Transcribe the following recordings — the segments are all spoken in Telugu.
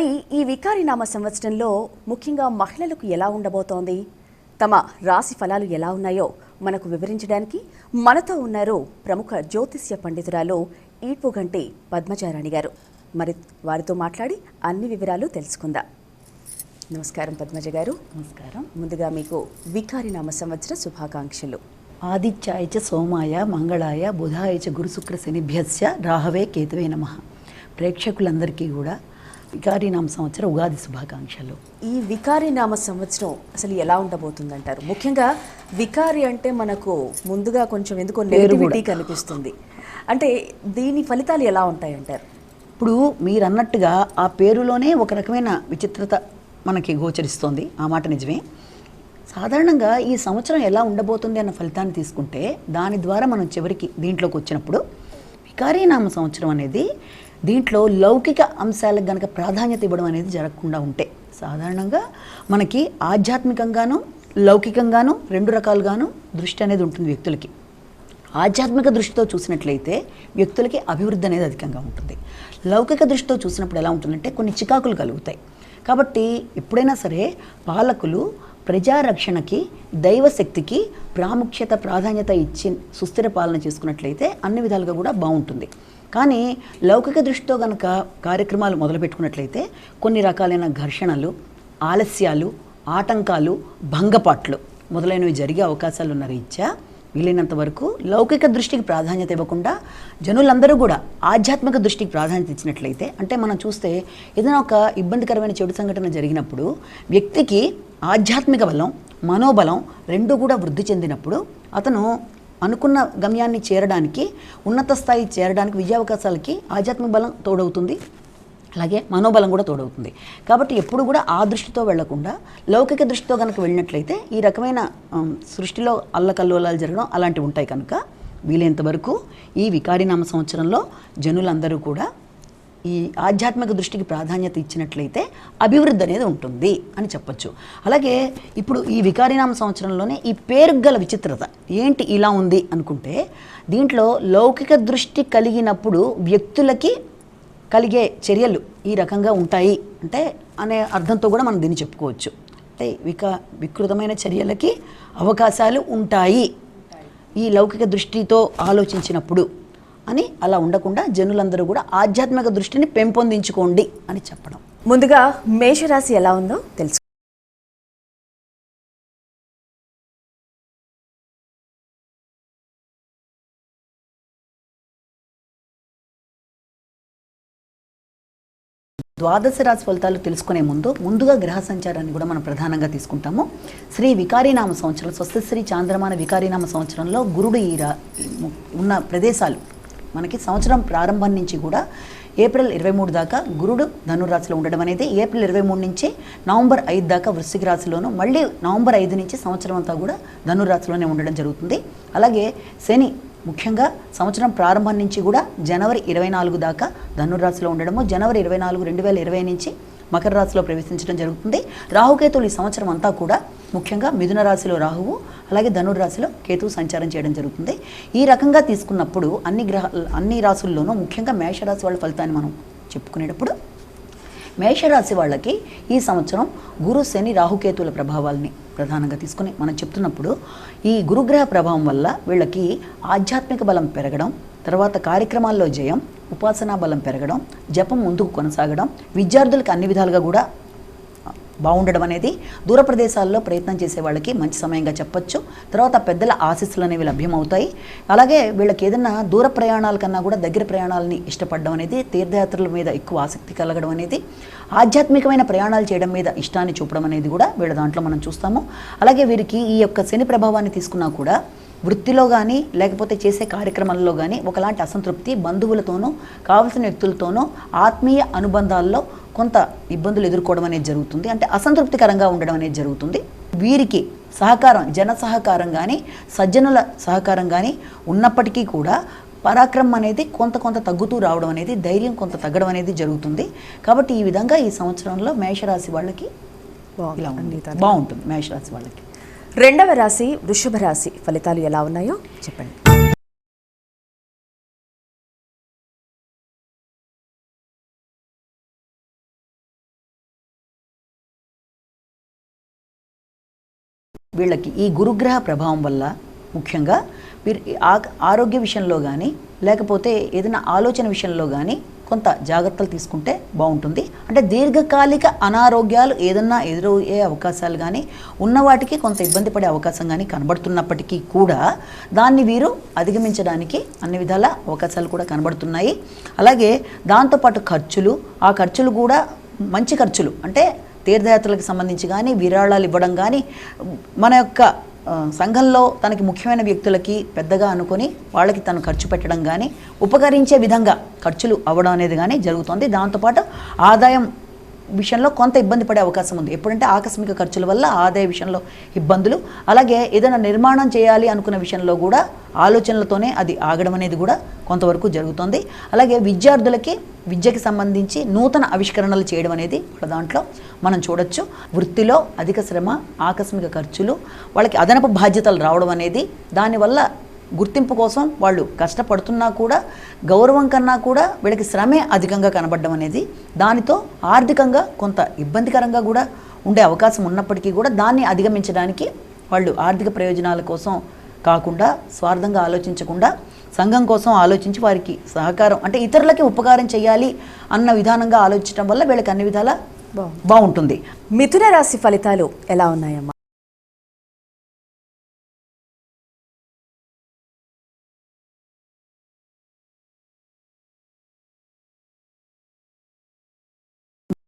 ఈ వికారినామ సంవత్సరంలో ముఖ్యంగా మహిళలకు ఎలా ఉండబోతోంది? తమ రాశి ఫలాలు ఎలా ఉన్నాయో మనకు వివరించడానికి మనతో ఉన్నారు ప్రముఖ జ్యోతిష్య పండితురాలు ఈపుగంటి పద్మజారాణి గారు. మరి వారితో మాట్లాడి అన్ని వివరాలు తెలుసుకుందాం. నమస్కారం పద్మజ గారు. నమస్కారం. ముందుగా మీకు వికారినామ సంవత్సర శుభాకాంక్షలు. ఆదిత్యాయ చ సోమాయ మంగళాయ బుధాయ చ గురుశుక్ర శనిభ్యస్య రాహవే కేతువే నమ. ప్రేక్షకులందరికీ కూడా వికారీనామ సంవత్సర ఉగాది శుభాకాంక్షలు. ఈ వికారి నామ సంవత్సరం అసలు ఎలా ఉండబోతుందంటారు? ముఖ్యంగా వికారి అంటే మనకు ముందుగా కొంచెం ఎందుకో నెగిటివిటీ కనిపిస్తుంది. అంటే దీని ఫలితాలు ఎలా ఉంటాయంటారు? ఇప్పుడు మీరు అన్నట్టుగా ఆ పేరులోనే ఒక రకమైన విచిత్రత మనకి గోచరిస్తోంది. ఆ మాట నిజమే. సాధారణంగా ఈ సంవత్సరం ఎలా ఉండబోతుంది అన్న ఫలితాన్ని తీసుకుంటే దాని ద్వారా మనం చివరికి దీంట్లోకి వచ్చినప్పుడు వికారీనామ సంవత్సరం అనేది దీంట్లో లౌకిక అంశాలకు గనక ప్రాధాన్యత ఇవ్వడం అనేది జరగకుండా ఉంటే సాధారణంగా మనకి ఆధ్యాత్మికంగాను లౌకికంగాను రెండు రకాలుగాను దృష్టి అనేది ఉంటుంది వ్యక్తులకి. ఆధ్యాత్మిక దృష్టితో చూసినట్లయితే వ్యక్తులకి అభివృద్ధి అనేది అధికంగా ఉంటుంది. లౌకిక దృష్టితో చూసినప్పుడు ఎలా ఉంటుందంటే కొన్ని చికాకులు కలుగుతాయి. కాబట్టి ఎప్పుడైనా సరే పాలకులు ప్రజారక్షణకి దైవశక్తికి ప్రాముఖ్యత ప్రాధాన్యత ఇచ్చి సుస్థిర పాలన చేసుకున్నట్లయితే అన్ని విధాలుగా కూడా బాగుంటుంది. కానీ లౌకిక దృష్టితో కనుక కార్యక్రమాలు మొదలుపెట్టుకున్నట్లయితే కొన్ని రకాలైన ఘర్షణలు ఆలస్యాలు ఆటంకాలు భంగపాట్లు మొదలైనవి జరిగే అవకాశాలు ఉన్న రీత్యా వీలైనంత వరకు లౌకిక దృష్టికి ప్రాధాన్యత ఇవ్వకుండా జనులందరూ కూడా ఆధ్యాత్మిక దృష్టికి ప్రాధాన్యత ఇచ్చినట్లయితే అంటే మనం చూస్తే ఏదైనా ఒక ఇబ్బందికరమైన చెడు సంఘటన జరిగినప్పుడు వ్యక్తికి ఆధ్యాత్మిక బలం మనోబలం రెండు కూడా వృద్ధి చెందినప్పుడు అతను అనుకున్న గమ్యాన్ని చేరడానికి ఉన్నత స్థాయి చేరడానికి విజయావకాశాలకి ఆధ్యాత్మిక బలం తోడవుతుంది. అలాగే మనోబలం కూడా తోడవుతుంది. కాబట్టి ఎప్పుడు కూడా ఆ దృష్టితో వెళ్ళకుండా లౌకిక దృష్టితో కనుక వెళ్ళినట్లయితే ఈ రకమైన సృష్టిలో అల్లకల్లోలాలు జరగడం అలాంటివి ఉంటాయి కనుక వీలైనంత వరకు ఈ వికారినామ సంవత్సరంలో జనులందరూ కూడా ఈ ఆధ్యాత్మిక దృష్టికి ప్రాధాన్యత ఇచ్చినట్లయితే అభివృద్ధి అనేది ఉంటుంది అని చెప్పొచ్చు. అలాగే ఇప్పుడు ఈ వికారినామ సంవత్సరంలోనే ఈ పేరుకు గల విచిత్రత ఏంటి ఇలా ఉంది అనుకుంటే దీంట్లో లౌకిక దృష్టి కలిగినప్పుడు వ్యక్తులకి కలిగే చర్యలు ఈ రకంగా ఉంటాయి అంటే అనే అర్థంతో కూడా మనం దీన్ని చెప్పుకోవచ్చు. అంటే విక వికృతమైన చర్యలకి అవకాశాలు ఉంటాయి. ఈ లౌకిక దృష్టితో ఆలోచించినప్పుడు అని అలా ఉండకుండా జనులందరూ కూడా ఆధ్యాత్మిక దృష్టిని పెంపొందించుకోండి అని చెప్పడం. ముందుగా మేషరాశి ఎలా ఉందో తెలుసు ద్వాదశ రాశి ఫలితాలు తెలుసుకునే ముందు ముందుగా గ్రహ సంచారాన్ని కూడా మనం ప్రధానంగా తీసుకుంటాము. శ్రీ వికారీనామ సంవత్సరం స్వస్తిశ్రీ చాంద్రమాన వికారీనామ సంవత్సరంలో గురుడు ఈ రా ఉన్న ప్రదేశాలు మనకి సంవత్సరం ప్రారంభం నుంచి కూడా ఏప్రిల్ ఇరవై మూడు దాకా గురుడు ధనురాశిలో ఉండడం అనేది ఏప్రిల్ ఇరవై మూడు నుంచి నవంబర్ ఐదు దాకా వృశ్చిక రాశిలోను మళ్ళీ నవంబర్ ఐదు నుంచి సంవత్సరం అంతా కూడా ధనురాశిలోనే ఉండడం జరుగుతుంది. అలాగే శని ముఖ్యంగా సంవత్సరం ప్రారంభం నుంచి కూడా జనవరి ఇరవై నాలుగు దాకా ధనురాశిలో ఉండడము జనవరి ఇరవై నాలుగు రెండు వేల ఇరవై నుంచి మకర రాశిలో ప్రవేశించడం జరుగుతుంది. రాహుకేతులు ఈ సంవత్సరం అంతా కూడా ముఖ్యంగా మిథున రాశిలో రాహువు అలాగే ధనుర్రాశిలో కేతువు సంచారం చేయడం జరుగుతుంది. ఈ రకంగా తీసుకున్నప్పుడు అన్ని గ్రహ అన్ని రాశుల్లోనూ ముఖ్యంగా మేషరాశి వాళ్ళ ఫలితాన్ని మనం చెప్పుకునేటప్పుడు మేషరాశి వాళ్ళకి ఈ సంవత్సరం గురు శని రాహుకేతువుల ప్రభావాల్ని ప్రధానంగా తీసుకుని మనం చెప్తున్నప్పుడు ఈ గురుగ్రహ ప్రభావం వల్ల వీళ్ళకి ఆధ్యాత్మిక బలం పెరగడం తర్వాత కార్యక్రమాల్లో జయం ఉపాసనా బలం పెరగడం జపం ముందుకు కొనసాగడం విద్యార్థులకు అన్ని విధాలుగా కూడా బాగుండడం అనేది దూర ప్రదేశాల్లో ప్రయత్నం చేసే వాళ్ళకి మంచి సమయంగా చెప్పొచ్చు. తర్వాత పెద్దల ఆశీస్సులు అనేవి లభ్యమవుతాయి. అలాగే వీళ్ళకి ఏదైనా దూర ప్రయాణాల కన్నా కూడా దగ్గర ప్రయాణాలని ఇష్టపడడం అనేది తీర్థయాత్రల మీద ఎక్కువ ఆసక్తి కలగడం అనేది ఆధ్యాత్మికమైన ప్రయాణాలు చేయడం మీద ఇష్టాన్ని చూపడం అనేది కూడా వీళ్ళ దాంట్లో మనం చూస్తాము. అలాగే వీరికి ఈ యొక్క శని ప్రభావాన్ని తీసుకున్నా కూడా వృత్తిలో కానీ లేకపోతే చేసే కార్యక్రమాల్లో కానీ ఒకలాంటి అసంతృప్తి బంధువులతోనూ కావలసిన వ్యక్తులతోనూ ఆత్మీయ అనుబంధాల్లో కొంత ఇబ్బందులు ఎదుర్కోవడం అనేది జరుగుతుంది. అంటే అసంతృప్తికరంగా ఉండడం అనేది జరుగుతుంది. వీరికి సహకారం జన సహకారం కానీ సజ్జనుల సహకారం కానీ ఉన్నప్పటికీ కూడా పరాక్రమం అనేది కొంత కొంత తగ్గుతూ రావడం అనేది ధైర్యం కొంత తగ్గడం అనేది జరుగుతుంది. కాబట్టి ఈ విధంగా ఈ సంవత్సరంలో మేషరాశి వాళ్ళకి. ఇలా బాగుంటుంది మేషరాశి వాళ్ళకి. రెండవ రాశి వృషభ రాశి ఫలితాలు ఎలా ఉన్నాయో చెప్పండి. వీళ్ళకి ఈ గురుగ్రహ ప్రభావం వల్ల ముఖ్యంగా ఆరోగ్య విషయంలో కానీ లేకపోతే ఏదైనా ఆలోచన విషయంలో కానీ కొంత జాగ్రత్తలు తీసుకుంటే బాగుంటుంది. అంటే దీర్ఘకాలిక అనారోగ్యాలు ఏదన్నా ఎదురయ్యే అవకాశాలు కానీ ఉన్న వాటికి కొంత ఇబ్బంది పడే అవకాశం కానీ కనబడుతున్నప్పటికీ కూడా దాన్ని వీరు అధిగమించడానికి అన్ని విధాల అవకాశాలు కూడా కనబడుతున్నాయి. అలాగే దాంతోపాటు ఖర్చులు ఆ ఖర్చులు కూడా మంచి ఖర్చులు. అంటే తీర్థయాత్రలకు సంబంధించి కానీ విరాళాలు ఇవ్వడం కానీ మన యొక్క సంఘంలో తనకి ముఖ్యమైన వ్యక్తులకి పెద్దగా అనుకొని వాళ్ళకి తను ఖర్చు పెట్టడం కానీ ఉపకరించే విధంగా ఖర్చులు అవ్వడం అనేది కానీ జరుగుతుంది. దాంతోపాటు ఆదాయం విషయంలో కొంత ఇబ్బంది పడే అవకాశం ఉంది. ఎప్పుడంటే ఆకస్మిక ఖర్చుల వల్ల ఆదాయ విషయంలో ఇబ్బందులు. అలాగే ఏదైనా నిర్మాణం చేయాలి అనుకున్న విషయంలో కూడా ఆలోచనలతోనే అది ఆగడం అనేది కూడా కొంతవరకు జరుగుతుంది. అలాగే విద్యార్థులకి విద్యకి సంబంధించి నూతన ఆవిష్కరణలు చేయడం అనేది వాళ్ళ దాంట్లో మనం చూడొచ్చు. వృత్తిలో అధిక శ్రమ ఆకస్మిక ఖర్చులు వాళ్ళకి అదనపు బాధ్యతలు రావడం అనేది దానివల్ల గుర్తింపు కోసం వాళ్ళు కష్టపడుతున్నా కూడా గౌరవం కన్నా కూడా వీళ్ళకి శ్రమే అధికంగా కనబడడం అనేది దానితో ఆర్థికంగా కొంత ఇబ్బందికరంగా కూడా ఉండే అవకాశం ఉన్నప్పటికీ కూడా దాన్ని అధిగమించడానికి వాళ్ళు ఆర్థిక ప్రయోజనాల కోసం కాకుండా స్వార్థంగా ఆలోచించకుండా సంఘం కోసం ఆలోచించి వారికి సహకారం అంటే ఇతరులకి ఉపకారం చేయాలి అన్న విధానంగా ఆలోచించడం వల్ల వీళ్ళకి అన్ని విధాల. బాగుంటుంది మిథున రాశి ఫలితాలు ఎలా ఉన్నాయమ్మా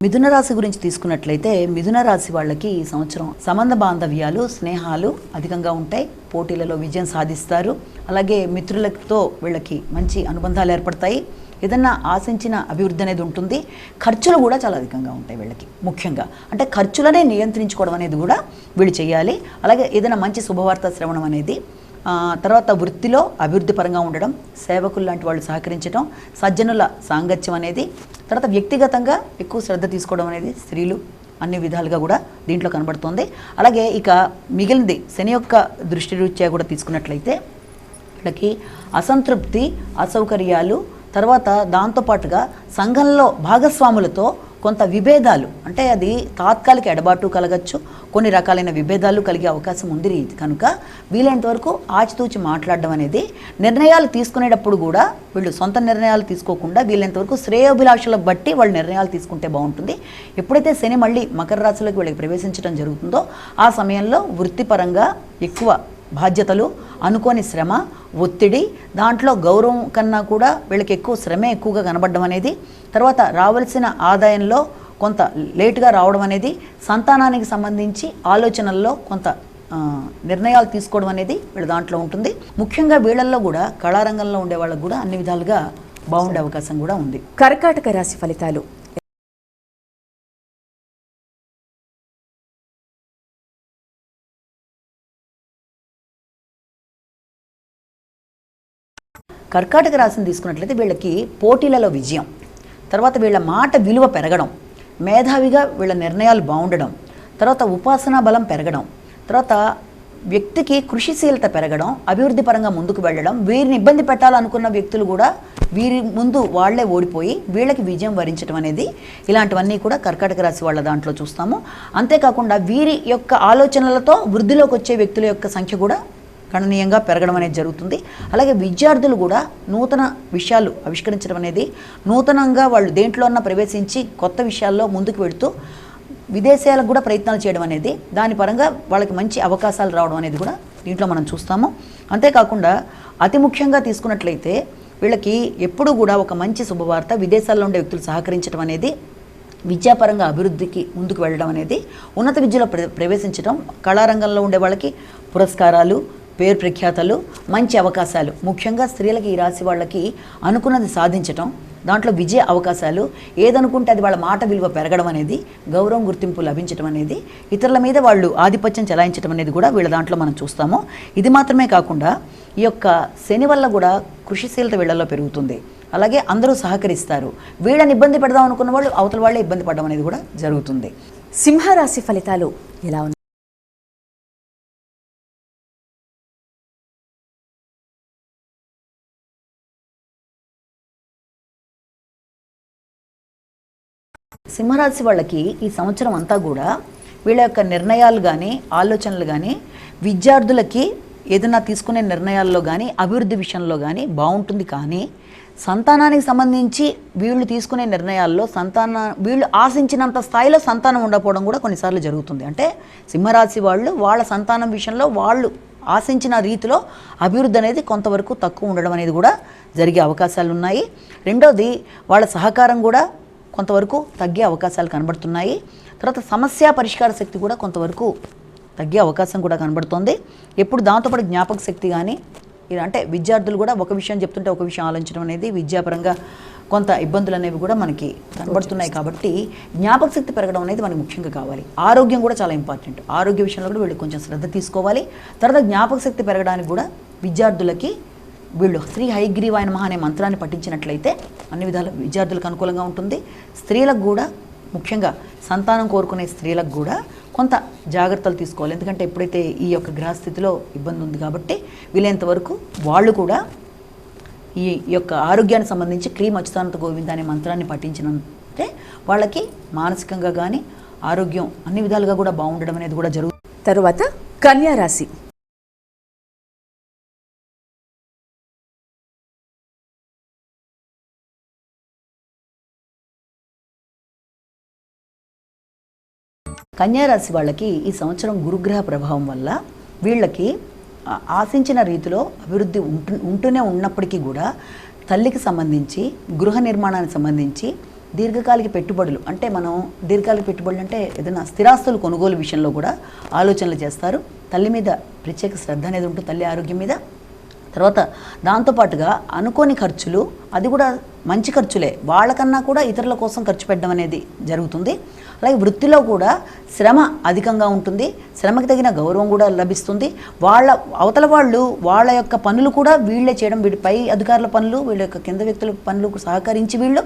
మిథున రాశి గురించి తీసుకున్నట్లయితే మిథున రాశి వాళ్ళకి ఈ సంవత్సరం సంబంధ బాంధవ్యాలు స్నేహాలు అధికంగా ఉంటాయి. పోటీలలో విజయం సాధిస్తారు. అలాగే మిత్రులతో వీళ్ళకి మంచి అనుబంధాలు ఏర్పడతాయి. ఏదన్నా ఆశించిన అభివృద్ధి అనేది ఉంటుంది. ఖర్చులు కూడా చాలా అధికంగా ఉంటాయి వీళ్ళకి ముఖ్యంగా. అంటే ఖర్చులనే నియంత్రించుకోవడం అనేది కూడా వీళ్ళు చేయాలి. అలాగే ఏదైనా మంచి శుభవార్త శ్రవణం అనేది తర్వాత వృత్తిలో అభివృద్ధి పరంగా ఉండడం సేవకులు లాంటి వాళ్ళు సహకరించడం సజ్జనుల సాంగత్యం అనేది తర్వాత వ్యక్తిగతంగా ఎక్కువ శ్రద్ధ తీసుకోవడం అనేది స్త్రీలు అన్ని విధాలుగా కూడా దీంట్లో కనబడుతుంది. అలాగే ఇక మిగిలింది శని యొక్క దృష్టి రీత్యా కూడా తీసుకున్నట్లయితే వీళ్ళకి అసంతృప్తి అసౌకర్యాలు తర్వాత దాంతోపాటుగా సంఘంలో భాగస్వాములతో కొంత విభేదాలు. అంటే అది తాత్కాలిక ఎడబాటు కలగచ్చు. కొన్ని రకాలైన విభేదాలు కలిగే అవకాశం ఉంది కనుక వీలైనంత వరకు ఆచితూచి మాట్లాడడం అనేది నిర్ణయాలు తీసుకునేటప్పుడు కూడా వీళ్ళు సొంత నిర్ణయాలు తీసుకోకుండా వీలైనంత వరకు శ్రేయోభిలాషుల బట్టి వాళ్ళు నిర్ణయాలు తీసుకుంటే బాగుంటుంది. ఎప్పుడైతే శని మళ్ళీ మకర రాశిలోకి వీళ్ళకి ప్రవేశించడం జరుగుతుందో ఆ సమయంలో వృత్తిపరంగా ఎక్కువ బాధ్యతలు అనుకోని శ్రమ ఒత్తిడి దాంట్లో గౌరవం కన్నా కూడా వీళ్ళకి ఎక్కువ శ్రమే ఎక్కువగా కనబడడం అనేది తర్వాత రావాల్సిన ఆదాయంలో కొంత లేటుగా రావడం అనేది సంతానానికి సంబంధించి ఆలోచనల్లో కొంత నిర్ణయాలు తీసుకోవడం అనేది వీళ్ళ దాంట్లో ఉంటుంది. ముఖ్యంగా వీళ్ళల్లో కూడా కళారంగంలో ఉండే వాళ్ళకు కూడా అన్ని విధాలుగా బాగుండే అవకాశం కూడా ఉంది. కర్కాటక రాశి ఫలితాలు. కర్కాటక రాశిని తీసుకున్నట్లయితే వీళ్ళకి పోటీలలో విజయం. తర్వాత వీళ్ళ మాట విలువ పెరగడం మేధావిగా వీళ్ళ నిర్ణయాలు బాగుండడం తర్వాత ఉపాసనా బలం పెరగడం తర్వాత వ్యక్తికి కృషిశీలత పెరగడం అభివృద్ధి పరంగా ముందుకు వెళ్ళడం వీరిని ఇబ్బంది పెట్టాలనుకున్న వ్యక్తులు కూడా వీరి ముందు వాళ్ళే ఓడిపోయి వీళ్ళకి విజయం వరించడం అనేది ఇలాంటివన్నీ కూడా కర్కాటక రాశి వాళ్ళ దాంట్లో చూస్తాము. అంతేకాకుండా వీరి యొక్క ఆలోచనలతో వృద్ధిలోకి వచ్చే వ్యక్తుల యొక్క సంఖ్య కూడా గణనీయంగా పెరగడం అనేది జరుగుతుంది. అలాగే విద్యార్థులు కూడా నూతన విషయాలు ఆవిష్కరించడం అనేది నూతనంగా వాళ్ళు దేంట్లో అన్నా ప్రవేశించి కొత్త విషయాల్లో ముందుకు వెళుతూ విదేశాలకు కూడా ప్రయత్నాలు చేయడం అనేది దాని పరంగా వాళ్ళకి మంచి అవకాశాలు రావడం అనేది కూడా దీంట్లో మనం చూస్తాము. అంతేకాకుండా అతి ముఖ్యంగా తీసుకున్నట్లయితే వీళ్ళకి ఎప్పుడూ కూడా ఒక మంచి శుభవార్త విదేశాల్లో ఉండే వ్యక్తులు సహకరించడం అనేది విద్యాపరంగా అభివృద్ధికి ముందుకు వెళ్ళడం అనేది ఉన్నత విద్యలో ప్ర ప్రవేశించడం కళారంగంలో ఉండే వాళ్ళకి పురస్కారాలు పేరు ప్రఖ్యాతలు మంచి అవకాశాలు. ముఖ్యంగా స్త్రీలకి ఈ రాశి వాళ్ళకి అనుకున్నది సాధించటం దాంట్లో విజయ అవకాశాలు ఏదనుకుంటే అది వాళ్ళ మాట విలువ పెరగడం అనేది గౌరవం గుర్తింపు లభించడం అనేది ఇతరుల మీద వాళ్ళు ఆధిపత్యం చెలాయించడం అనేది కూడా వీళ్ళ దాంట్లో మనం చూస్తాము. ఇది మాత్రమే కాకుండా ఈ యొక్క శని వల్ల కూడా కృషిశీలత వీళ్ళలో పెరుగుతుంది. అలాగే అందరూ సహకరిస్తారు. వీళ్ళని ఇబ్బంది పెడదాం అనుకున్న వాళ్ళు అవతల వాళ్ళే ఇబ్బంది పడడం అనేది కూడా జరుగుతుంది. సింహరాశి ఫలితాలు ఎలా సింహరాశి వాళ్ళకి ఈ సంవత్సరం అంతా కూడా వీళ్ళ యొక్క నిర్ణయాలు కానీ ఆలోచనలు కానీ విద్యార్థులకి ఏదైనా తీసుకునే నిర్ణయాల్లో కానీ అభివృద్ధి విషయంలో కానీ బాగుంటుంది. కానీ సంతానానికి సంబంధించి వీళ్ళు తీసుకునే నిర్ణయాల్లో సంతాన వీళ్ళు ఆశించినంత స్థాయిలో సంతానం ఉండకపోవడం కూడా కొన్నిసార్లు జరుగుతుంది. అంటే సింహరాశి వాళ్ళు వాళ్ళ సంతానం విషయంలో వాళ్ళు ఆశించిన రీతిలో అభివృద్ధి అనేది కొంతవరకు తక్కువ ఉండడం అనేది కూడా జరిగే అవకాశాలు ఉన్నాయి రెండోది వాళ్ళ సహకారం కూడా కొంతవరకు తగ్గే అవకాశాలు కనబడుతున్నాయి. తర్వాత సమస్య పరిష్కార శక్తి కూడా కొంతవరకు తగ్గే అవకాశం కూడా కనబడుతోంది. ఎప్పుడు దాంతోపాటు జ్ఞాపక శక్తి కానీ అంటే విద్యార్థులు కూడా ఒక విషయం చెప్తుంటే ఒక విషయం ఆలోచించడం అనేది విద్యాపరంగా కొంత ఇబ్బందులు అనేవి కూడా మనకి కనబడుతున్నాయి కాబట్టి జ్ఞాపక శక్తి పెరగడం అనేది మనకి ముఖ్యంగా కావాలి. ఆరోగ్యం కూడా చాలా ఇంపార్టెంట్. ఆరోగ్య విషయంలో కూడా వీళ్ళు కొంచెం శ్రద్ధ తీసుకోవాలి. తర్వాత జ్ఞాపక శక్తి పెరగడానికి కూడా విద్యార్థులకి వీళ్ళు శ్రీ హైగ్రీవాయన మహా అనే మంత్రాన్ని పఠించినట్లయితే అన్ని విధాల విద్యార్థులకు అనుకూలంగా ఉంటుంది. స్త్రీలకు కూడా ముఖ్యంగా సంతానం కోరుకునే స్త్రీలకు కూడా కొంత జాగ్రత్తలు తీసుకోవాలి. ఎందుకంటే ఎప్పుడైతే ఈ యొక్క గ్రహస్థితిలో ఇబ్బంది ఉంది కాబట్టి వీలైనంత వరకు వాళ్ళు కూడా ఈ యొక్క ఆరోగ్యానికి సంబంధించి క్రీమ్ అచ్యుతానంత గోవింద అనే మంత్రాన్ని పఠించినంటే వాళ్ళకి మానసికంగా కానీ ఆరోగ్యం అన్ని విధాలుగా కూడా బాగుండడం అనేది కూడా జరుగుతుంది తరువాత కన్యారాశి. కన్యారాశి వాళ్ళకి ఈ సంవత్సరం గురుగ్రహ ప్రభావం వల్ల వీళ్ళకి ఆశించిన రీతిలో అభివృద్ధి ఉంటు ఉంటూనే ఉన్నప్పటికీ కూడా తల్లికి సంబంధించి గృహ నిర్మాణానికి సంబంధించి దీర్ఘకాలిక పెట్టుబడులు అంటే మనం దీర్ఘకాలిక పెట్టుబడులు అంటే ఏదైనా స్థిరాస్తులు కొనుగోలు విషయంలో కూడా ఆలోచనలు చేస్తారు. తల్లి మీద ప్రత్యేక శ్రద్ధ అనేది ఉంటుంది తల్లి ఆరోగ్యం మీద. తర్వాత దాంతోపాటుగా అనుకోని ఖర్చులు అది కూడా మంచి ఖర్చులే. వాళ్ళకన్నా కూడా ఇతరుల కోసం ఖర్చు పెట్టడం అనేది జరుగుతుంది. అలాగే వృత్తిలో కూడా శ్రమ అధికంగా ఉంటుంది. శ్రమకి తగిన గౌరవం కూడా లభిస్తుంది. వాళ్ళ అవతల వాళ్ళు వాళ్ళ యొక్క పనులు కూడా వీళ్ళే చేయడం. వీడి పై అధికారుల పనులు వీళ్ళ యొక్క కింద వ్యక్తుల పనులకు సహకరించి వీళ్ళు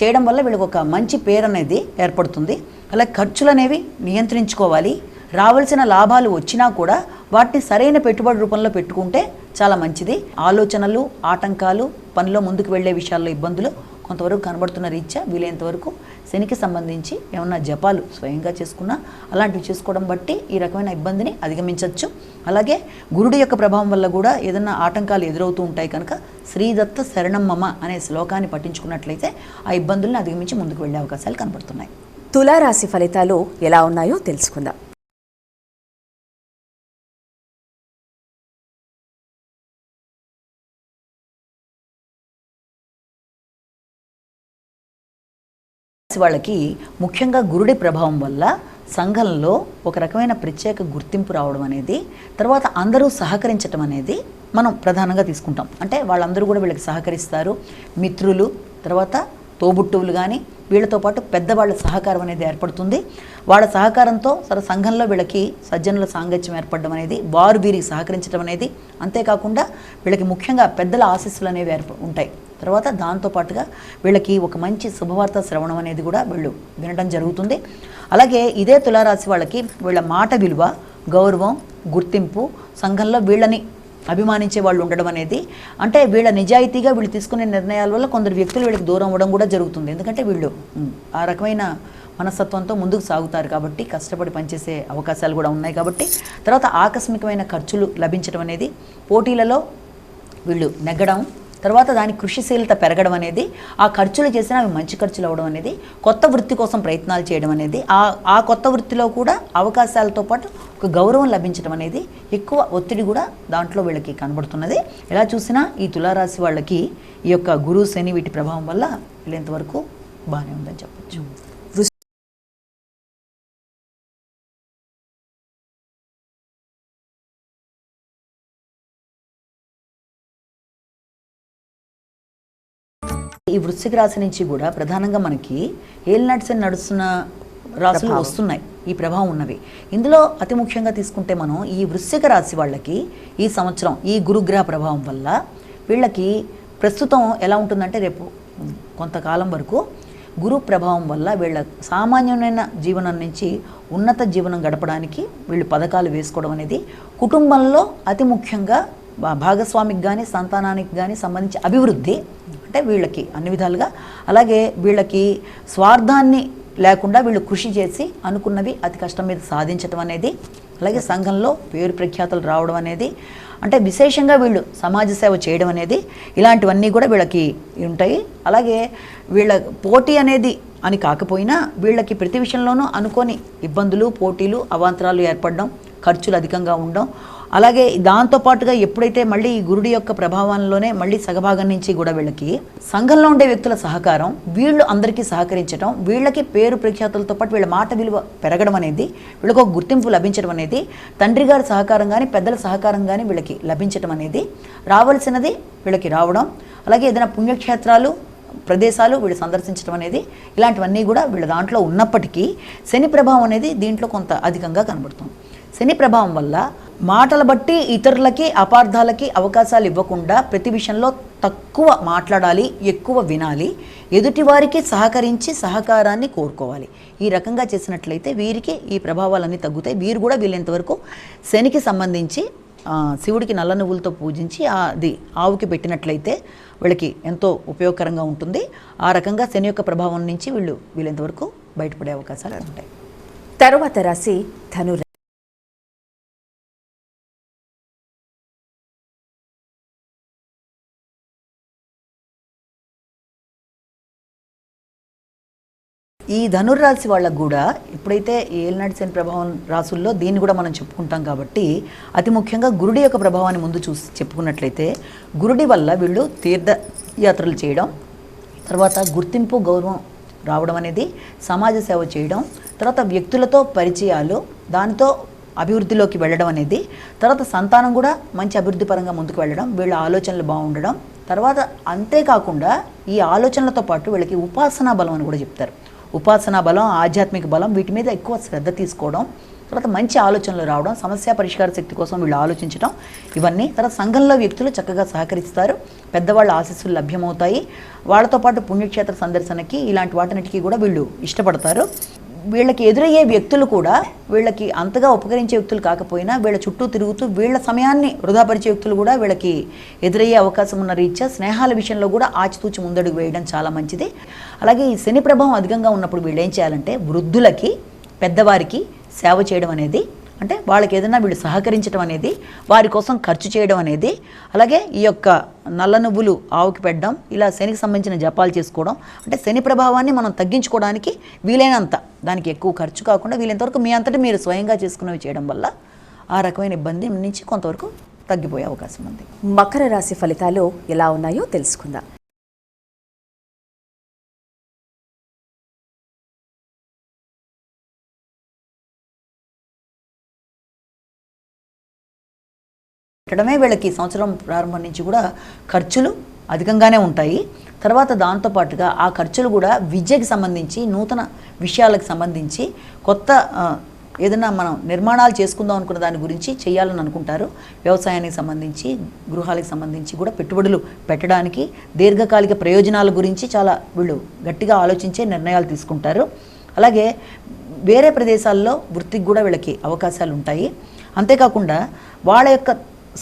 చేయడం వల్ల వీళ్ళకి ఒక మంచి పేరు అనేది ఏర్పడుతుంది. అలాగే ఖర్చులు అనేవి నియంత్రించుకోవాలి. రావాల్సిన లాభాలు వచ్చినా కూడా వాటిని సరైన పెట్టుబడి రూపంలో పెట్టుకుంటే చాలా మంచిది. ఆలోచనలు ఆటంకాలు పనిలో ముందుకు వెళ్ళే విషయాల్లో ఇబ్బందులు కొంతవరకు కనబడుతున్న రీత్యా వీలైనంత వరకు శనికి సంబంధించి ఏమన్నా జపాలు స్వయంగా చేసుకున్నా అలాంటివి చేసుకోవడం బట్టి ఈ రకమైన ఇబ్బందిని అధిగమించవచ్చు అలాగే గురుడి యొక్క ప్రభావం వల్ల కూడా ఏదన్నా ఆటంకాలు ఎదురవుతూ ఉంటాయి కనుక శ్రీదత్త శరణమ్మమ అనే శ్లోకాన్ని పట్టించుకున్నట్లయితే ఆ ఇబ్బందుల్ని అధిగమించి ముందుకు వెళ్ళే అవకాశాలు కనబడుతున్నాయి. తులారాశి ఫలితాలు ఎలా ఉన్నాయో తెలుసుకుందాం. రాశి వాళ్ళకి ముఖ్యంగా గురుడి ప్రభావం వల్ల సంఘంలో ఒక రకమైన ప్రత్యేక గుర్తింపు రావడం అనేది తర్వాత అందరూ సహకరించటం అనేది మనం ప్రధానంగా తీసుకుంటాం. అంటే వాళ్ళందరూ కూడా వీళ్ళకి సహకరిస్తారు. మిత్రులు తర్వాత తోబుట్టువులు కానీ వీళ్ళతో పాటు పెద్దవాళ్ళ సహకారం అనేది ఏర్పడుతుంది. వాళ్ళ సహకారంతో సరే సంఘంలో వీళ్ళకి సజ్జనుల సాంగత్యం ఏర్పడడం అనేది వారు వీరికి సహకరించడం అనేది అంతేకాకుండా వీళ్ళకి ముఖ్యంగా పెద్దల ఆశీస్సులు అనేవి ఏర్ప ఉంటాయి. తర్వాత దాంతోపాటుగా వీళ్ళకి ఒక మంచి శుభవార్త శ్రవణం అనేది కూడా వీళ్ళు వినడం జరుగుతుంది. అలాగే ఇదే తులారాశి వాళ్ళకి వీళ్ళ మాట విలువ గౌరవం గుర్తింపు సంఘంలో వీళ్ళని అభిమానించే వాళ్ళు ఉండడం అనేది అంటే వీళ్ళ నిజాయితీగా వీళ్ళు తీసుకునే నిర్ణయాల వల్ల కొందరు వ్యక్తులు వీళ్ళకి దూరం అవ్వడం కూడా జరుగుతుంది. ఎందుకంటే వీళ్ళు ఆ రకమైన మనస్తత్వంతో ముందుకు సాగుతారు కాబట్టి కష్టపడి పనిచేసే అవకాశాలు కూడా ఉన్నాయి కాబట్టి తర్వాత ఆకస్మికమైన ఖర్చులు లభించడం అనేది పోటీలలో వీళ్ళు నెగ్గడం తర్వాత దాని కృషిశీలత పెరగడం అనేది ఆ ఖర్చులు చేసినా అవి మంచి ఖర్చులు అవ్వడం అనేది కొత్త వృత్తి కోసం ప్రయత్నాలు చేయడం అనేది ఆ ఆ కొత్త వృత్తిలో కూడా అవకాశాలతో పాటు ఒక గౌరవం లభించడం అనేది ఎక్కువ ఒత్తిడి కూడా దాంట్లో వీళ్ళకి కనబడుతున్నది. ఎలా చూసినా ఈ తులారాశి వాళ్ళకి ఈ యొక్క గురు శని వీటి ప్రభావం వల్ల వీళ్ళంతవరకు బాగానే ఉందని చెప్పచ్చు. వృశ్చిక రాశి నుంచి కూడా ప్రధానంగా మనకి ఏలినాటి శని నడుస్తున్న రాశులు. వస్తున్నాయి ఈ ప్రభావం ఉన్నవి ఇందులో అతి ముఖ్యంగా తీసుకుంటే మనం ఈ వృశ్చిక రాశి వాళ్ళకి ఈ సంవత్సరం ఈ గురుగ్రహ ప్రభావం వల్ల వీళ్ళకి ప్రస్తుతం ఎలా ఉంటుందంటే రేపు కొంతకాలం వరకు గురు ప్రభావం వల్ల వీళ్ళ సామాన్యమైన జీవనం నుంచి ఉన్నత జీవనం గడపడానికి వీళ్ళు పథకాలు వేసుకోవడం అనేది కుటుంబంలో అతి ముఖ్యంగా భాగస్వామికి కానీ సంతానానికి కానీ సంబంధించి అభివృద్ధి అంటే వీళ్ళకి అన్ని విధాలుగా. అలాగే వీళ్ళకి స్వార్థాన్ని లేకుండా వీళ్ళు కృషి చేసి అనుకున్నవి అతి కష్టం మీద సాధించడం అనేది అలాగే సంఘంలో పేరు ప్రఖ్యాతలు రావడం అనేది అంటే విశేషంగా వీళ్ళు సమాజ సేవ చేయడం అనేది ఇలాంటివన్నీ కూడా వీళ్ళకి ఉంటాయి. అలాగే వీళ్ళ పోటీ అనేది అని కాకపోయినా వీళ్ళకి ప్రతి విషయంలోనూ అనుకోని ఇబ్బందులు పోటీలు అవాంతరాలు ఏర్పడడం ఖర్చులు అధికంగా ఉండడం అలాగే దాంతోపాటుగా ఎప్పుడైతే మళ్ళీ ఈ గురుడి యొక్క ప్రభావంలోనే మళ్ళీ సగభాగం నుంచి కూడా వీళ్ళకి సంఘంలో ఉండే వ్యక్తుల సహకారం వీళ్ళు అందరికీ సహకరించడం వీళ్ళకి పేరు ప్రఖ్యాతులతో పాటు వీళ్ళ మాట విలువ పెరగడం అనేది వీళ్ళకు ఒక గుర్తింపు లభించడం అనేది తండ్రి గారి సహకారం కానీ పెద్దల సహకారం కానీ వీళ్ళకి లభించడం అనేది రావాల్సినది వీళ్ళకి రావడం అలాగే ఏదైనా పుణ్యక్షేత్రాలు ప్రదేశాలు వీళ్ళు సందర్శించడం అనేది ఇలాంటివన్నీ కూడా వీళ్ళ దాంట్లో ఉన్నప్పటికీ శని ప్రభావం అనేది దీంట్లో కొంత అధికంగా కనబడుతుంది. శని ప్రభావం వల్ల మాటల బట్టి ఇతరులకి అపార్థాలకి అవకాశాలు ఇవ్వకుండా ప్రతి విషయంలో తక్కువ మాట్లాడాలి ఎక్కువ వినాలి. ఎదుటివారికి సహకరించి సహకారాన్ని కోరుకోవాలి. ఈ రకంగా చేసినట్లయితే వీరికి ఈ ప్రభావాలన్నీ తగ్గుతాయి. వీరు కూడా వీళ్ళంతవరకు శనికి సంబంధించి శివుడికి నల్ల నువ్వులతో పూజించి అది ఆవుకి పెట్టినట్లయితే వీళ్ళకి ఎంతో ఉపయోగకరంగా ఉంటుంది. ఆ రకంగా శని యొక్క ప్రభావం నుంచి వీళ్ళు వీళ్ళంతవరకు బయటపడే అవకాశాలు ఉంటాయి. తరువాత రాశి ధనుర ఈ ధనుర్రాశి వాళ్ళకు కూడా ఎప్పుడైతే ఏలినాటి శని ప్రభావం రాసుల్లో దీన్ని కూడా మనం చెప్పుకుంటాం కాబట్టి అతి ముఖ్యంగా గురుడి యొక్క ప్రభావాన్ని ముందు చూసి చెప్పుకున్నట్లయితే గురుడి వల్ల వీళ్ళు తీర్థయాత్రలు చేయడం తర్వాత గుర్తింపు గౌరవం రావడం అనేది సమాజ సేవ చేయడం తర్వాత వ్యక్తులతో పరిచయాలు దానితో అభివృద్ధిలోకి వెళ్ళడం అనేది తర్వాత సంతానం కూడా మంచి అభివృద్ధి పరంగా ముందుకు వెళ్ళడం వీళ్ళ ఆలోచనలు బాగుండడం తర్వాత అంతేకాకుండా ఈ ఆలోచనలతో పాటు వీళ్ళకి ఉపాసనా బలం అని కూడా చెప్తారు. ఉపాసనా బలం ఆధ్యాత్మిక బలం వీటి మీద ఎక్కువ శ్రద్ధ తీసుకోవడం తర్వాత మంచి ఆలోచనలు రావడం సమస్య పరిష్కార శక్తి కోసం వీళ్ళు ఆలోచించడం ఇవన్నీ తర్వాత సంఘంలో వ్యక్తులు చక్కగా సహకరిస్తారు. పెద్దవాళ్ళ ఆశీస్సులు లభ్యమవుతాయి. వాళ్ళతో పాటు పుణ్యక్షేత్ర సందర్శనకి ఇలాంటి వాటినిటికి కూడా వీళ్ళు ఇష్టపడతారు. వీళ్ళకి ఎదురయ్యే వ్యక్తులు కూడా వీళ్ళకి అంతగా ఉపకరించే వ్యక్తులు కాకపోయినా వీళ్ళ చుట్టూ తిరుగుతూ వీళ్ళ సమయాన్ని వృధాపరిచే వ్యక్తులు కూడా వీళ్ళకి ఎదురయ్యే అవకాశం ఉన్న రీత్యా స్నేహాల విషయంలో కూడా ఆచితూచి ముందడుగు వేయడం చాలా మంచిది. అలాగే ఈ శని ప్రభావం అధికంగా ఉన్నప్పుడు వీళ్ళు ఏం చేయాలంటే వృద్ధులకి పెద్దవారికి సేవ చేయడం అనేది అంటే వాళ్ళకి ఏదైనా వీళ్ళు సహకరించడం అనేది వారి కోసం ఖర్చు చేయడం అనేది అలాగే ఈ యొక్క నల్ల నువ్వులు ఆవుకి పెట్టడం ఇలా శనికి సంబంధించిన జపాలు చేసుకోవడం అంటే శని ప్రభావాన్ని మనం తగ్గించుకోవడానికి వీలైనంత దానికి ఎక్కువ ఖర్చు కాకుండా వీలైనంతవరకు మీ అంతటి మీరు స్వయంగా చేసుకునేవి చేయడం వల్ల ఆ రకమైన ఇబ్బంది నుంచి కొంతవరకు తగ్గిపోయే అవకాశం ఉంది. మకర రాశి ఫలితాలు ఎలా ఉన్నాయో తెలుసుకుందాం. పెట్టడమే వీళ్ళకి సంవత్సరం ప్రారంభం నుంచి కూడా ఖర్చులు అధికంగానే ఉంటాయి. తర్వాత దాంతోపాటుగా ఆ ఖర్చులు కూడా విద్యకి సంబంధించి నూతన విషయాలకు సంబంధించి కొత్త ఏదైనా మనం నిర్మాణాలు చేసుకుందాం అనుకున్న దాని గురించి చేయాలని అనుకుంటారు. వ్యవసాయానికి సంబంధించి గృహాలకు సంబంధించి కూడా పెట్టుబడులు పెట్టడానికి దీర్ఘకాలిక ప్రయోజనాల గురించి చాలా వీళ్ళు గట్టిగా ఆలోచించే నిర్ణయాలు తీసుకుంటారు. అలాగే వేరే ప్రదేశాల్లో వృత్తికి కూడా వీళ్ళకి అవకాశాలు ఉంటాయి. అంతేకాకుండా వాళ్ళ యొక్క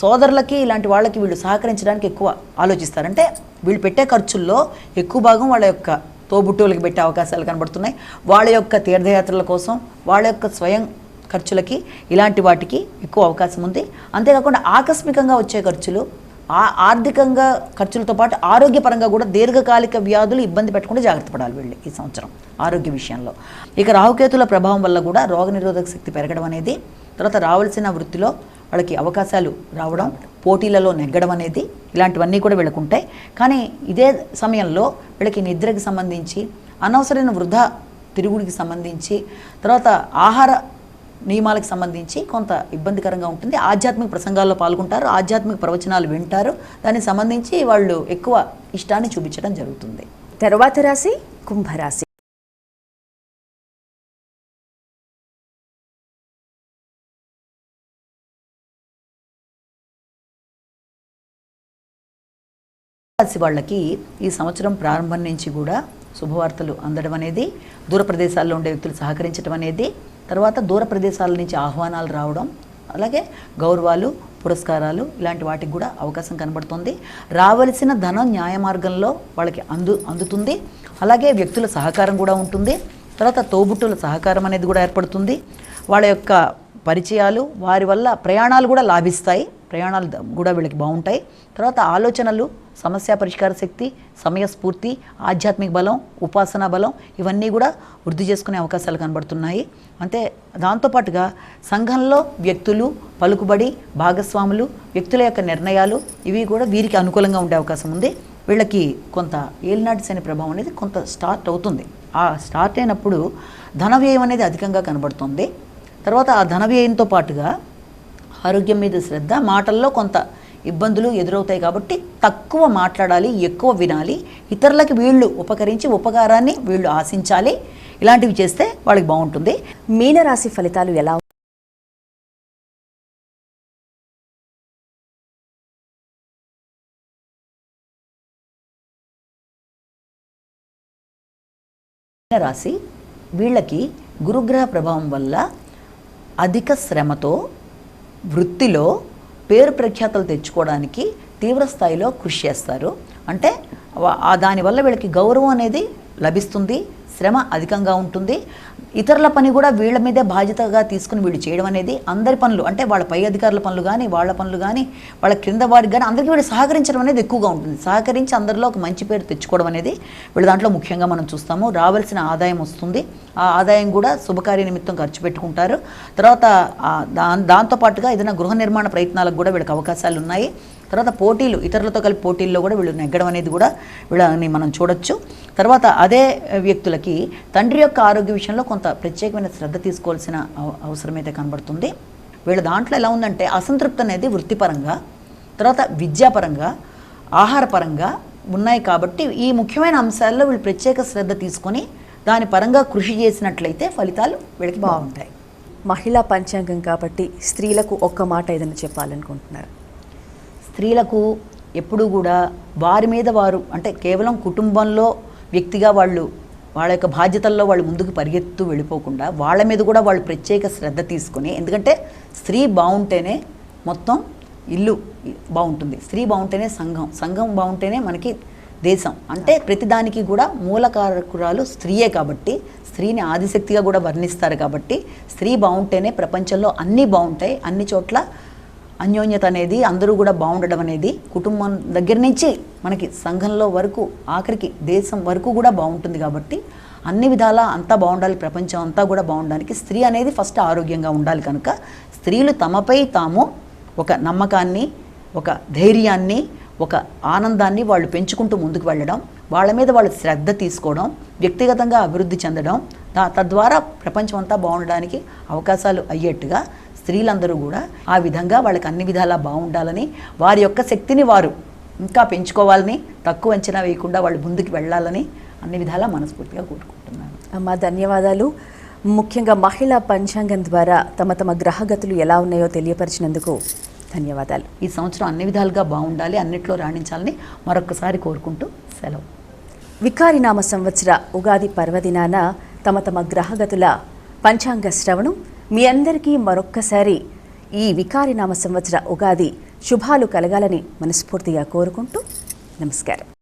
సోదరులకి ఇలాంటి వాళ్ళకి వీళ్ళు సహకరించడానికి ఎక్కువ ఆలోచిస్తారంటే వీళ్ళు పెట్టే ఖర్చుల్లో ఎక్కువ భాగం వాళ్ళ యొక్క తోబుట్టువులకి పెట్టే అవకాశాలు కనబడుతున్నాయి. వాళ్ళ యొక్క తీర్థయాత్రల కోసం వాళ్ళ యొక్క స్వయం ఖర్చులకి ఇలాంటి వాటికి ఎక్కువ అవకాశం ఉంది. అంతేకాకుండా ఆకస్మికంగా వచ్చే ఖర్చులు ఆ ఆర్థికంగా ఖర్చులతో పాటు ఆరోగ్యపరంగా కూడా దీర్ఘకాలిక వ్యాధులు ఇబ్బంది పెట్టకుండా జాగ్రత్త పడాలి వీళ్ళు ఈ సంవత్సరం ఆరోగ్య విషయంలో. ఇక రాహుకేతుల ప్రభావం వల్ల కూడా రోగనిరోధక శక్తి పెరగడం అనేది తర్వాత రావాల్సిన వృత్తిలో వాళ్ళకి అవకాశాలు రావడం పోటీలలో నెగ్గడం అనేది ఇలాంటివన్నీ కూడా వీళ్ళకు ఉంటాయి. కానీ ఇదే సమయంలో వీళ్ళకి నిద్రకి సంబంధించి అనవసరమైన వృధా తిరుగుడికి సంబంధించి తర్వాత ఆహార నియమాలకు సంబంధించి కొంత ఇబ్బందికరంగా ఉంటుంది. ఆధ్యాత్మిక ప్రసంగాల్లో పాల్గొంటారు ఆధ్యాత్మిక ప్రవచనాలు వింటారు. దానికి సంబంధించి వాళ్ళు ఎక్కువ ఇష్టాన్ని చూపించడం జరుగుతుంది. తర్వాత రాశి కుంభరాశి. రాశి వాళ్ళకి ఈ సంవత్సరం ప్రారంభం నుంచి కూడా శుభవార్తలు అందడం అనేది దూర ప్రదేశాల్లో ఉండే వ్యక్తులు సహకరించడం అనేది తర్వాత దూర ప్రదేశాల నుంచి ఆహ్వానాలు రావడం అలాగే గౌరవాలు పురస్కారాలు ఇలాంటి వాటికి కూడా అవకాశం కనబడుతుంది. రావలసిన ధనం న్యాయ మార్గంలో వాళ్ళకి అందు అందుతుంది. అలాగే వ్యక్తుల సహకారం కూడా ఉంటుంది. తర్వాత తోబుట్టుల సహకారం అనేది కూడా ఏర్పడుతుంది. వాళ్ళ యొక్క పరిచయాలు వారి వల్ల ప్రయాణాలు కూడా లాభిస్తాయి. ప్రయాణాలు కూడా వీళ్ళకి బాగుంటాయి. తర్వాత ఆలోచనలు సమస్య పరిష్కార శక్తి సమయస్ఫూర్తి ఆధ్యాత్మిక బలం ఉపాసనా బలం ఇవన్నీ కూడా వృద్ధి చేసుకునే అవకాశాలు కనబడుతున్నాయి. అంతే దాంతోపాటుగా సంఘంలో వ్యక్తులు పలుకుబడి భాగస్వాములు వ్యక్తుల యొక్క నిర్ణయాలు ఇవి కూడా వీరికి అనుకూలంగా ఉండే అవకాశం ఉంది. వీళ్ళకి కొంత ఏలినాటి శని ప్రభావం అనేది కొంత స్టార్ట్ అవుతుంది. ఆ స్టార్ట్ అయినప్పుడు ధన వ్యయం అనేది అధికంగా కనబడుతుంది. తర్వాత ఆ ధన వ్యయంతో పాటుగా ఆరోగ్యం మీద శ్రద్ధ మాటల్లో కొంత ఇబ్బందులు ఎదురవుతాయి కాబట్టి తక్కువ మాట్లాడాలి ఎక్కువ వినాలి. ఇతరులకి వీళ్ళు ఉపకరించి ఉపకారాన్ని వీళ్ళు ఆశించాలి. ఇలాంటివి చేస్తే వాళ్ళకి బాగుంటుంది. మీనరాశి ఫలితాలు ఎలా రాశి వీళ్ళకి గురుగ్రహ ప్రభావం వల్ల అధిక శ్రమతో వృత్తిలో పేరు ప్రఖ్యాతలు తెచ్చుకోవడానికి తీవ్ర స్థాయిలో కృషి చేస్తారు. అంటే దానివల్ల వీళ్ళకి గౌరవం అనేది లభిస్తుంది. శ్రమ అధికంగా ఉంటుంది. ఇతరుల పని కూడా వీళ్ళ మీదే బాధ్యతగా తీసుకుని వీళ్ళు చేయడం అనేది అందరి పనులు. అంటే వాళ్ళ పై అధికారుల పనులు కానీ వాళ్ళ పనులు కానీ వాళ్ళ క్రింద వారికి కానీ అందరికీ వీళ్ళు సహకరించడం అనేది ఎక్కువగా ఉంటుంది. సహకరించి అందరిలో ఒక మంచి పేరు తెచ్చుకోవడం అనేది వీళ్ళ దాంట్లో ముఖ్యంగా మనం చూస్తాము. రావాల్సిన ఆదాయం వస్తుంది. ఆ ఆదాయం కూడా శుభకార్య నిమిత్తం ఖర్చు పెట్టుకుంటారు. తర్వాత దా దాంతో పాటుగా ఏదైనా గృహ నిర్మాణ ప్రయత్నాలకు కూడా వీళ్ళకి అవకాశాలు ఉన్నాయి తర్వాత పోటీలు ఇతరులతో కలిపి పోటీల్లో కూడా వీళ్ళు నెగ్గడం అనేది కూడా వీళ్ళని మనం చూడొచ్చు. తర్వాత అదే వ్యక్తులకి తండ్రి యొక్క ఆరోగ్య విషయంలో కొంత ప్రత్యేకమైన శ్రద్ధ తీసుకోవాల్సిన అవ- అవసరం అయితే కనబడుతుంది. వీళ్ళ దాంట్లో ఎలా ఉందంటే అసంతృప్తి అనేది వృత్తిపరంగా తర్వాత విద్యాపరంగా ఆహారపరంగా ఉన్నాయి కాబట్టి ఈ ముఖ్యమైన అంశాల్లో వీళ్ళు ప్రత్యేక శ్రద్ధ తీసుకొని దాని పరంగా కృషి చేసినట్లయితే ఫలితాలు వీళ్ళకి బాగుంటాయి. మహిళా పంచాంగం కాబట్టి స్త్రీలకు ఒక్క మాట ఏదైనా చెప్పాలనుకుంటున్నారు? స్త్రీలకు ఎప్పుడూ కూడా వారి మీద వారు అంటే కేవలం కుటుంబంలో వ్యక్తిగా వాళ్ళు వాళ్ళ యొక్క బాధ్యతల్లో వాళ్ళు ముందుకు పరిగెత్తు వెళ్ళిపోకుండా వాళ్ళ మీద కూడా వాళ్ళు ప్రత్యేక శ్రద్ధ తీసుకుని ఎందుకంటే స్త్రీ బాగుంటేనే మొత్తం ఇల్లు బాగుంటుంది. స్త్రీ బాగుంటేనే సంఘం సంఘం బాగుంటేనే మనకి దేశం. అంటే ప్రతిదానికి కూడా మూలకారకురాలు స్త్రీయే కాబట్టి స్త్రీని ఆదిశక్తిగా కూడా వర్ణిస్తారు కాబట్టి స్త్రీ బాగుంటేనే ప్రపంచంలో అన్నీ బాగుంటాయి అన్ని చోట్ల అన్యోన్యత అనేది అందరూ కూడా బాగుండడం అనేది కుటుంబం దగ్గర నుంచి మనకి సంఘంలో వరకు ఆఖరికి దేశం వరకు కూడా బాగుంటుంది కాబట్టి అన్ని విధాలా అంతా బాగుండాలి ప్రపంచం అంతా కూడా బాగుండడానికి స్త్రీ అనేది ఫస్ట్ ఆరోగ్యంగా ఉండాలి కనుక స్త్రీలు తమపై తాము ఒక నమ్మకాన్ని ఒక ధైర్యాన్ని ఒక ఆనందాన్ని వాళ్ళు పెంచుకుంటూ ముందుకు వెళ్ళడం వాళ్ళ మీద వాళ్ళు శ్రద్ధ తీసుకోవడం వ్యక్తిగతంగా అభివృద్ధి చెందడం దా- తద్వారా ప్రపంచం అంతా బాగుండడానికి అవకాశాలు అయ్యేట్టుగా స్త్రీలందరూ కూడా ఆ విధంగా వాళ్ళకి అన్ని విధాలా బాగుండాలని వారి యొక్క శక్తిని వారు ఇంకా పెంచుకోవాలని తక్కువ అంచనా వేయకుండా వాళ్ళు ముందుకు వెళ్ళాలని అన్ని విధాలా మనస్ఫూర్తిగా కోరుకుంటున్నాను. అమ్మ ధన్యవాదాలు. ముఖ్యంగా మహిళా పంచాంగం ద్వారా తమ తమ గ్రహగతులు ఎలా ఉన్నాయో తెలియపరిచినందుకు ధన్యవాదాలు. ఈ సంవత్సరం అన్ని విధాలుగా బాగుండాలి అన్నిట్లో రాణించాలని మరొకసారి కోరుకుంటూ సెలవు. వికారినామ సంవత్సర ఉగాది పర్వదినాన తమ తమ గ్రహగతుల పంచాంగ శ్రవణం మీ అందరికీ మరొక్కసారి ఈ వికారినామ సంవత్సర ఉగాది శుభాలు కలగాలని మనస్ఫూర్తిగా కోరుకుంటూ నమస్కారం.